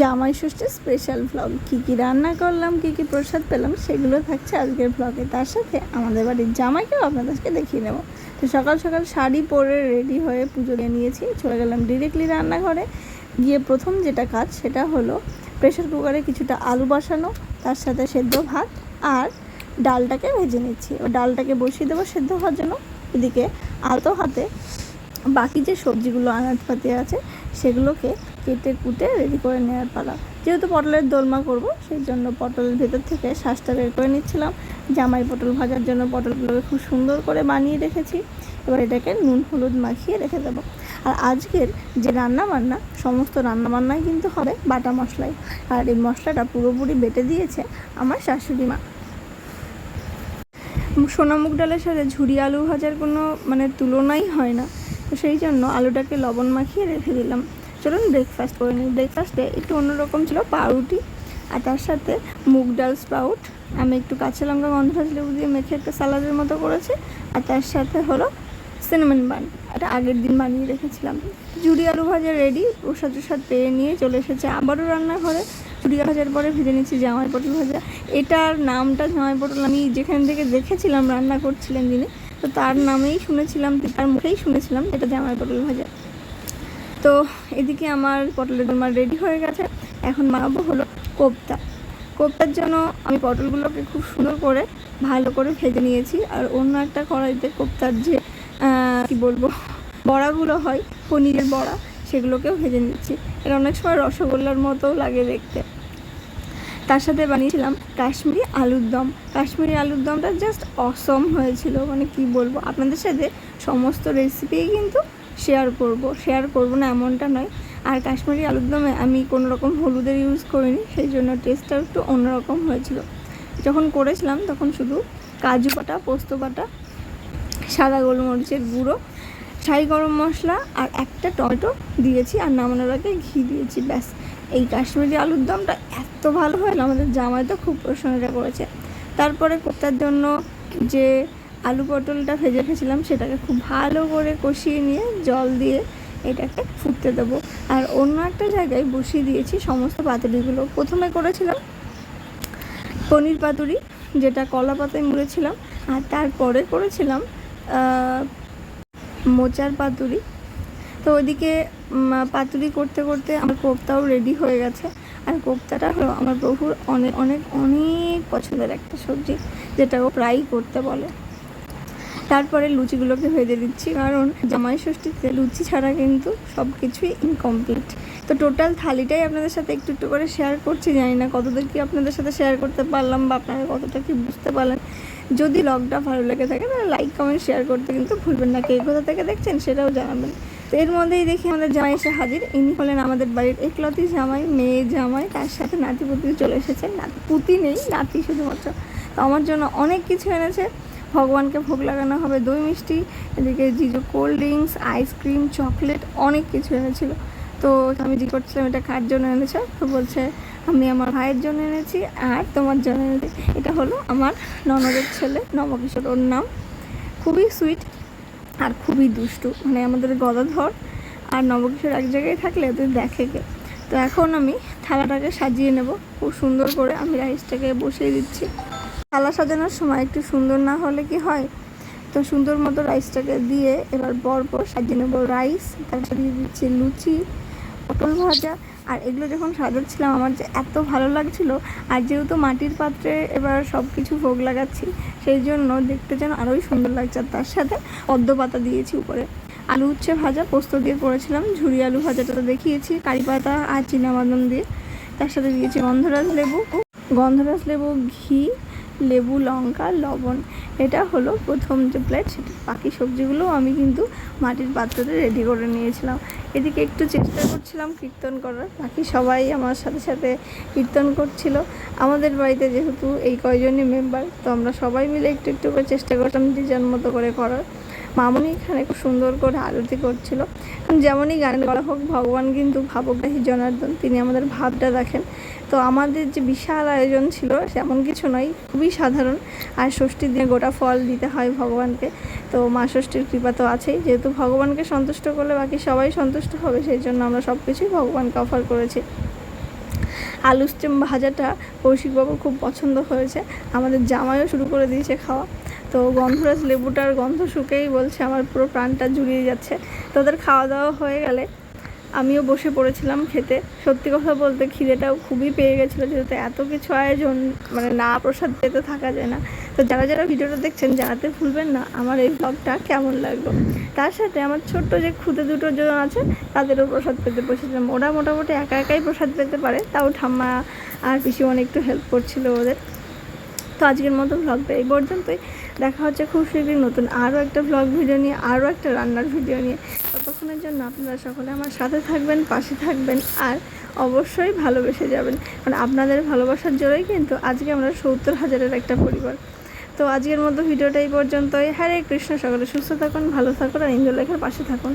জামাই ষষ্ঠীর special vlog কী কী রান্না করলাম, কী কী প্রসাদ পেলাম, সেগুলো থাকছে আজকের ভ্লগে তার সাথে আমাদের বাড়ির জামাইকেও আপনাদেরকে দেখিয়ে নেব। তো সকাল সকাল শাড়ি পরে রেডি হয়ে পুজো নিয়েছি, চলে গেলাম ডিরেক্টলি রান্নাঘরে। গিয়ে প্রথম যেটা কাজ, সেটা হলো প্রেশার কুকারে কিছুটা আলু বসানো, তার সাথে সেদ্ধ ভাত আর ডালটাকে ভেজে নিচ্ছি। ও ডালটাকে বসিয়ে দেবো সেদ্ধ হওয়ার জন্য। এদিকে আলতো হাতে বাকি যে সবজিগুলো আনাজপাতি আছে, সেগুলোকে কেটে কুটে রেডি করে নেওয়ার পালা। যেহেতু পটলের দোলমা করব, সেই জন্য পটলের ভেতর থেকে শ্বাসটা বের করে নিচ্ছিলাম। জামাই পটল ভাজার জন্য পটলগুলোকে খুব সুন্দর করে বানিয়ে রেখেছি। এবার এটাকে নুন, হলুদ মাখিয়ে রেখে দেবো। আর আজকের যে রান্না বান্না সমস্ত রান্না বান্নাই কিন্তু হবে বাটা মশলায় আর এই মশলাটা পুরোপুরি বেটে দিয়েছে আমার শাশুড়ি মা। সোনা মুগ ডালের সাথে ঝুড়ি আলু ভাজার কোনো মানে তুলনাই হয় না। তো সেই জন্য আলুটাকে লবণ মাখিয়ে রেখে দিলাম। চলুন ব্রেকফাস্ট করে নিই। ব্রেকফাস্টে একটু অন্যরকম ছিল, পাউরুটি আর তার সাথে মুগ ডাল স্প্রাউট আমি একটু কাঁচা লঙ্কা গন্ধরাজ লেবু দিয়ে মেখে একটা সালাদের মতো করেছি। আর তার সাথে হলো সিনেমান বান এটা আগের দিন বানিয়ে রেখেছিলাম। জুড়ি আলু ভাজা রেডি প্রসাদ প্রসাদ পেয়ে নিয়ে চলে এসেছে আবারও রান্নাঘরে। ঝুড়ি আলু ভাজার পরে ভেজে নিচ্ছি জামাই পটল ভাজা। এটার নামটা জামাই পটল, আমি যেখান থেকে দেখেছিলাম রান্না করছিলেন যিনি, তো তার নামেই শুনেছিলাম, তার মুখেই শুনেছিলাম এটা জামাই পটল ভাজা। তো এদিকে আমার পটলের দোলমা রেডি হয়ে গেছে। এখন বানাবো হলো কোপ্তা। কোপ্তার জন্য আমি পটলগুলোকে খুব সুন্দর করে ভালো করে ভেজে নিয়েছি। আর অন্য একটা কড়াইতে কোপ্তার যে কি বলব, বড়াগুলো হয়, পনিরের বড়া, সেগুলোকেও ভেজে নিচ্ছি। এটা অনেক সময় রসগোল্লার মতোও লাগে দেখতে। তার সাথে বানিয়েছিলাম কাশ্মীরি আলুর দম। কাশ্মীরি আলুর দমটা জাস্ট অসম হয়েছিল। মানে কি বলব, আপনাদের সাথে সমস্ত রেসিপি কিন্তু শেয়ার করব। শেয়ার করব না এমনটা নয়। আর কাশ্মীরি আলুর দমে আমি কোনো রকম হলুদের ইউজ করিনি, সেই জন্য টেস্টটা একটু অন্যরকম হয়েছিল। যখন করেছিলাম তখন শুধু কাজু বাটা, পোস্ত বাটা, সাদা গোলমরিচের গুঁড়ো ছাই গরম মশলা আর একটা টমেটো দিয়েছি আর নামানোর আগে ঘি দিয়েছি, ব্যাস। এই কাশ্মীরি আলুর দমটা এত ভালো হলো আমাদের জামাই তো খুব প্রশংসা করেছে। তারপরে কোপ্তার জন্য যে আলু পটলটা ভেজে রেখেছিলাম, সেটাকে খুব ভালো করে কষিয়ে নিয়ে জল দিয়ে এটাকে ফুটতে দেবো। আর অন্য একটা জায়গায় বসিয়ে দিয়েছি সমস্ত পাতুরিগুলো। প্রথমে করেছিলাম পনির পাতুরি, যেটা কলা পাতায় মুড়েছিলাম। আর তারপরে করেছিলাম মোচার পাতুরি। তো ওইদিকে পাতুরি করতে করতে আমার কোপ্তাও রেডি হয়ে গেছে। আর কোপ্তাটা হলো আমার প্রভুর অনেক অনেক অনেক পছন্দের একটা সবজি যেটা ও প্রায়ই করতে বলে। তারপরে লুচিগুলোকে ভেজে দিচ্ছি, কারণ জামাই ষষ্ঠীতে লুচি ছাড়া কিন্তু সব কিছুই ইনকমপ্লিট তো টোটাল থালিটাই আপনাদের সাথে একটু একটু করে শেয়ার করছি, জানি না কতদূর কি আপনাদের সাথে শেয়ার করতে পারলাম বা আপনারা কতটা কি বুঝতে পারলেন। যদি ব্লগটা ভালো লেগে থাকে তাহলে লাইক কমেন্ট শেয়ার করতে কিন্তু ভুলবেন না। কে কোথা থেকে দেখছেন সেটাও জানাবেন। তো এর মধ্যেই দেখি আমাদের জামাই এসে হাজির। ইনি হলেন আমাদের বাড়ির একলতি জামাই, মেয়ে জামাই, তার সাথে নাতি পুতি চলে এসেছে। নাতি পুতি নেই, নাতি শুধুমাত্র। তো আমার জন্য অনেক কিছু এনেছে। ভগবানকে ভোগ লাগানো হবে, দই মিষ্টি, এদিকে জিজু কোল্ড ড্রিঙ্কস আইসক্রিম চকলেট অনেক কিছু এনেছিল। তো আমি জি করছিলাম, এটা কার জন্য এনেছো? তো বলছে, আমি আমার ভাইয়ের জন্য এনেছি আর তোমার জন্য এনেছি। এটা হলো আমার ননদের ছেলে নবকিশোর, ওর নাম খুবই সুইট আর খুবই দুষ্টু। মানে আমাদের গদাধর আর নবকিশোর এক জায়গায় থাকলে ওদের দেখে কে তো এখন আমি থালাটাকে সাজিয়ে নেব। খুব সুন্দর করে আমি রাইসটাকে বসিয়ে দিচ্ছি। থালা সাজানোর সময় একটু সুন্দর না হলে কি হয়? তো সুন্দর মতো রাইসটাকে দিয়ে এবার পরপর সাজিয়ে নেব রাইস তারপরে দিয়ে দিচ্ছি লুচি, পটল ভাজা। আর এগুলো যখন সাজাচ্ছিলাম, আমার যে এত ভালো লাগছিল। আর যেহেতু মাটির পাত্রে এবার সব কিছু ভোগ লাগাচ্ছি, সেই জন্য দেখতে যেন আরোই সুন্দর লাগছে। আর তার সাথে পদ্ম পাতা দিয়েছি উপরে। আলু উচ্ছে ভাজা, পোস্ত দিয়ে করেছিলাম। ঝুরি আলু ভাজাটা তো দেখিয়েছি, কারি পাতা আর বাদাম দিয়ে। তার সাথে দিয়েছি গন্ধরাজ লেবু। গন্ধরাজ লেবু, ঘি লেবু, লঙ্কা, লবণ, এটা হলো প্রথম যে প্লেট সেটা বাকি সবজিগুলো আমি কিন্তু মাটির পাত্রতে রেডি করে নিয়েছিলাম। এদিকে একটু চেষ্টা করছিলাম কীর্তন করার, বাকি সবাই আমার সাথে সাথে কীর্তন করছিল। আমাদের বাড়িতে যেহেতু এই কয়জনই মেম্বার তো আমরা সবাই মিলে একটু একটু করে চেষ্টা করতাম ডিজাইন মতো করে করার। মামনি এখানে খুব সুন্দর করে আরতি করছিল। যেমনই গান করা হোক, ভগবান কিন্তু ভাবগ্রাহী জনার্দন তিনি আমাদের ভাবটা দেখেন। তো আমাদের যে বিশাল আয়োজন ছিল সেমন কিছু নয়, খুবই সাধারণ। আর ষষ্ঠীর দিনে গোটা ফল দিতে হয় ভগবানকে। তো মা ষষ্ঠীর কৃপা তো আছেই। যেহেতু ভগবানকে সন্তুষ্ট করলে বাকি সবাই সন্তুষ্ট হবে, সেই জন্য আমরা সব কিছুই ভগবানকে অফার করেছি। আলু স্টেম ভাজাটা কৌশিকবাবুর খুব পছন্দ হয়েছে। আমাদের জামাইও শুরু করে দিয়েছে খাওয়া। তো গন্ধরাজ লেবুটার গন্ধ শুকেই বলছে, আমার পুরো প্রাণটা জুড়িয়ে যাচ্ছে। তাদের খাওয়া দাওয়া হয়ে গেলে আমিও বসে পড়েছিলাম খেতে। সত্যি কথা বলতে খিদেটাও খুবই পেয়ে গেছিল, যেহেতু এত কিছু আয়োজন মানে না প্রসাদ পেতে থাকা যায় না। তো যারা যারা ভিডিওটা দেখছেন জানাতে ভুলবেন না, আমার এই ব্লগটা কেমন লাগল? তার সাথে আমার ছোট্ট যে খুদে দুটো জন আছে, তাদেরও প্রসাদ পেতে বসেছিলাম। ওরা মোটামুটি একা একাই প্রসাদ পেতে পারে, তাও ঠাম্মা আর পিসি পিসিমন একটু হেল্প করছিল ওদের। তো আজকের মতো ভ্লগটা এই পর্যন্তই। দেখা হচ্ছে খুব শীঘ্রই নতুন আরও একটা ভ্লগ ভিডিও নিয়ে, আরও একটা রান্নার ভিডিও নিয়ে। ততক্ষণের জন্য আপনারা সকলে আমার সাথে থাকবেন, পাশে থাকবেন আর অবশ্যই ভালোবেসে যাবেন। কারণ আপনাদের ভালোবাসার জোরেই কিন্তু আজকে আমরা সত্তর হাজারের একটা পরিবার। তো আজকের মতো ভিডিওটা এই পর্যন্তই। হরে কৃষ্ণ, সকলে সুস্থ থাকুন, ভালো থাকুন, আর ইন্দুলেখার পাশে থাকুন।